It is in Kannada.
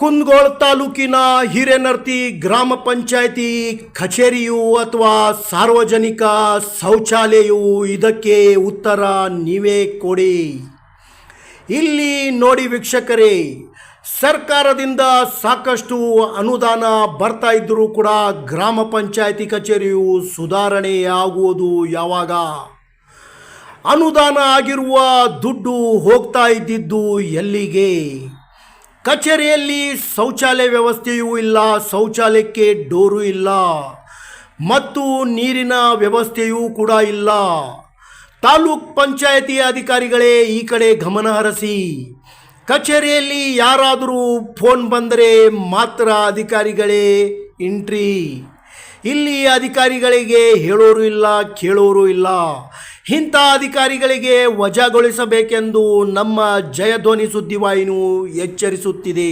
ಕುಂದಗೋಳ ತಾಲೂಕಿನ ಹಿರೇನರ್ತಿ ಗ್ರಾಮ ಪಂಚಾಯಿತಿ ಕಚೇರಿಯು ಅಥವಾ ಸಾರ್ವಜನಿಕ ಶೌಚಾಲಯವು, ಇದಕ್ಕೆ ಉತ್ತರ ನೀವೇ ಕೊಡಿ. ಇಲ್ಲಿ ನೋಡಿ ವೀಕ್ಷಕರೇ, ಸರ್ಕಾರದಿಂದ ಸಾಕಷ್ಟು ಅನುದಾನ ಬರ್ತಾ ಇದ್ದರೂ ಕೂಡ ಗ್ರಾಮ ಪಂಚಾಯಿತಿ ಕಚೇರಿಯು ಸುಧಾರಣೆ ಆಗುವುದು ಯಾವಾಗ? ಅನುದಾನ ಆಗಿರುವ ದುಡ್ಡು ಹೋಗ್ತಾ ಇದ್ದಿದ್ದು ಎಲ್ಲಿಗೆ? ಕಚೇರಿಯಲ್ಲಿ ಶೌಚಾಲಯ ವ್ಯವಸ್ಥೆಯೂ ಇಲ್ಲ, ಶೌಚಾಲಯಕ್ಕೆ ಡೋರು ಇಲ್ಲ. ಮತ್ತು ನೀರಿನ ವ್ಯವಸ್ಥೆಯೂ ಕೂಡ ಇಲ್ಲ. ತಾಲೂಕ್ ಪಂಚಾಯತಿ ಅಧಿಕಾರಿಗಳೇ ಈ ಕಡೆ ಗಮನ ಹರಿಸಿ. ಕಚೇರಿಯಲ್ಲಿ ಯಾರಾದರೂ ಫೋನ್ ಬಂದರೆ ಮಾತ್ರ ಅಧಿಕಾರಿಗಳೇ ಎಂಟ್ರಿ. ಇಲ್ಲಿ ಅಧಿಕಾರಿಗಳಿಗೆ ಹೇಳೋರು ಇಲ್ಲ, ಕೇಳೋರು ಇಲ್ಲ. ಇಂಥ ಅಧಿಕಾರಿಗಳಿಗೆ ವಜಾಗೊಳಿಸಬೇಕೆಂದು ನಮ್ಮ ಜಯಧ್ವನಿ ಸುದ್ದಿವಾಹಿನಿಯು ಎಚ್ಚರಿಸುತ್ತಿದೆ.